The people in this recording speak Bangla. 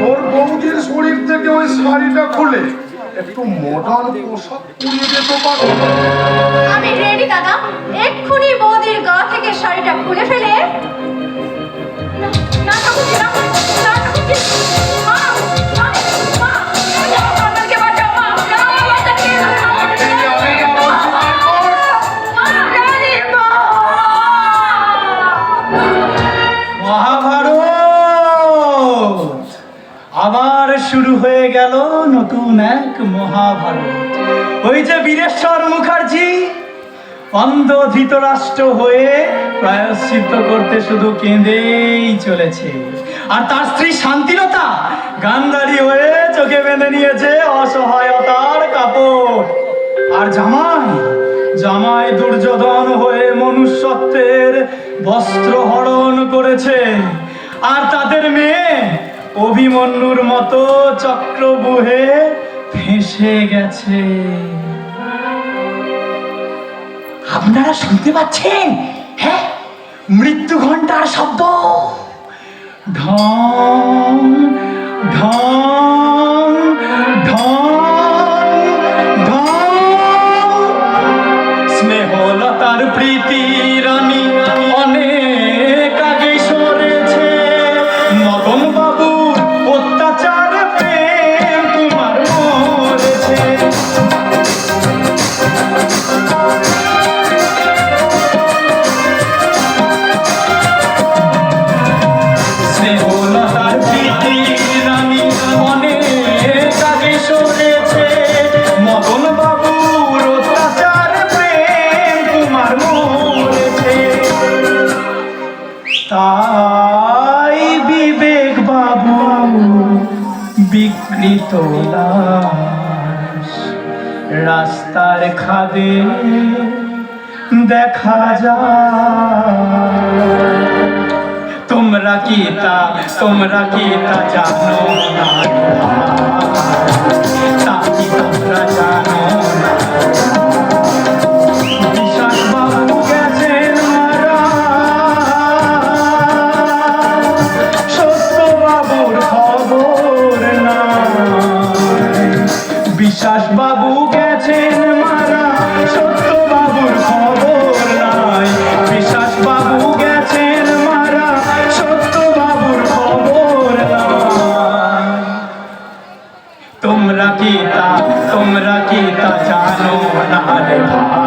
তোর বৌদির শরীর থেকে ওই শাড়িটা খুলে। একটু মডার্ন পোশাক পরিয়ে যেতে পারো আমি রেডি দাদা। এক্ষুনি বৌদির গা থেকে শাড়িটা খুলে ফেলে আবার শুরু হয়ে গেল নতুন এক মহাভারত। ওই যে বীরেশ্বর মুখার্জি, অন্ধ ধৃতরাষ্ট্র হয়ে প্রায়শ্চিত্ত করতে শুধু কেঁদেই চলেছে। আর তার স্ত্রী শান্তিলতা গান্ধারী হয়ে চোখে বেঁধে নিয়েছে অসহায়তার কাপড়। আর জামাই জামাই দুর্যোধন হয়ে মনুষ্যত্বের বস্ত্র হরণ করেছে। আর তাদের মেয়ে অভিমন্যুর মতো চক্রবুহে ফেসে গেছে। আপনারা শুনতে পাচ্ছেন? হ্যাঁ মৃত্যু ঘণ্টার শব্দ। ঢং ঢং ঢং। স্নেহলতার প্রীতি রানী। তাই বিবেক বাবু, বিকৃত রাস্তার খাদে দেখা যায়। তোমরা কি তা, তোমরা কি তা জানো? না তোমরা কি তা তোমরা কি তা জানো না রে ভাই